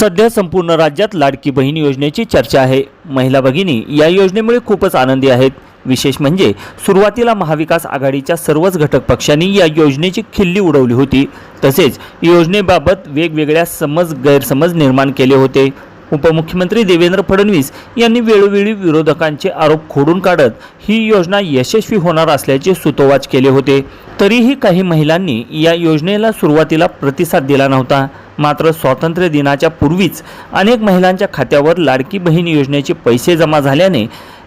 सध्या संपूर्ण राज्यात लाडकी बहीण योजनेची चर्चा आहे. महिला भगिनी या योजनेमुळे खूपच आनंदी आहेत. विशेष म्हणजे सुरुवातीला महाविकास आघाडीच्या सर्वच घटक पक्षांनी या योजनेची खिल्ली उडवली होती. तसेच योजनेबाबत वेगवेगळ्या समज गैरसमज निर्माण केले होते. उपमुख्यमंत्री देवेंद्र फडणवीस यांनी वेळोवेळी विरोधकांचे आरोप खोडून काढत ही योजना यशस्वी होणार असल्याचे सुतोवाच केले होते. तरीही काही महिलांनी या योजनेला सुरुवातीला प्रतिसाद दिला नव्हता. मात्र स्वातंत्र्य दिनाच्या पूर्वीच अनेक महिलांच्या खात्यावर लाडकी बहीण योजनेचे पैसे जमा झाल्याने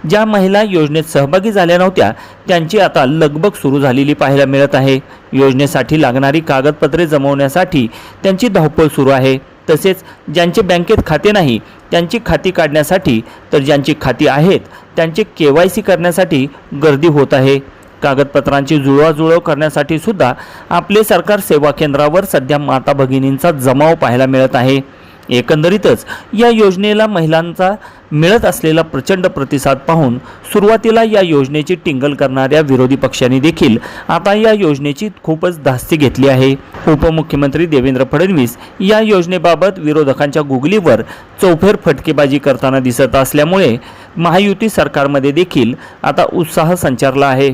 ज्या महिला योजनेत सहभागी झाल्या नव्हत्या त्यांची आता लगबग सुरू झालेली पाहायला मिळत आहे. योजनेसाठी लागणारी कागदपत्रे जमवण्यासाठी त्यांची धावपळ सुरू आहे. तसेच ज्यांचे बँकेत खाते नाही त्यांची खाती काढण्यासाठी तर ज्यांची खाती आहेत त्यांचे के वाय सी करण्यासाठी गर्दी होत आहे. कागदपत्रांची जुळवाजुळव करण्यासाठी सुद्धा आपले सरकार सेवा केंद्रावर सध्या माता भगिनींचा जमाव पाहायला मिळत आहे. एकंदरीतच या योजनेला महिलांचा मिळत असलेला प्रचंड प्रतिसाद पाहून सुरुवातीला या योजनेची टिंगल करणाऱ्या विरोधी पक्षांनी देखील आता या योजनेची खूपच धास्ती घेतली आहे. उपमुख्यमंत्री देवेंद्र फडणवीस या योजनेबाबत विरोधकांच्या गुगलीवर चौफेर फटकेबाजी करताना दिसत असल्यामुळे महायुती सरकारमध्ये देखील आता उत्साह संचारला आहे.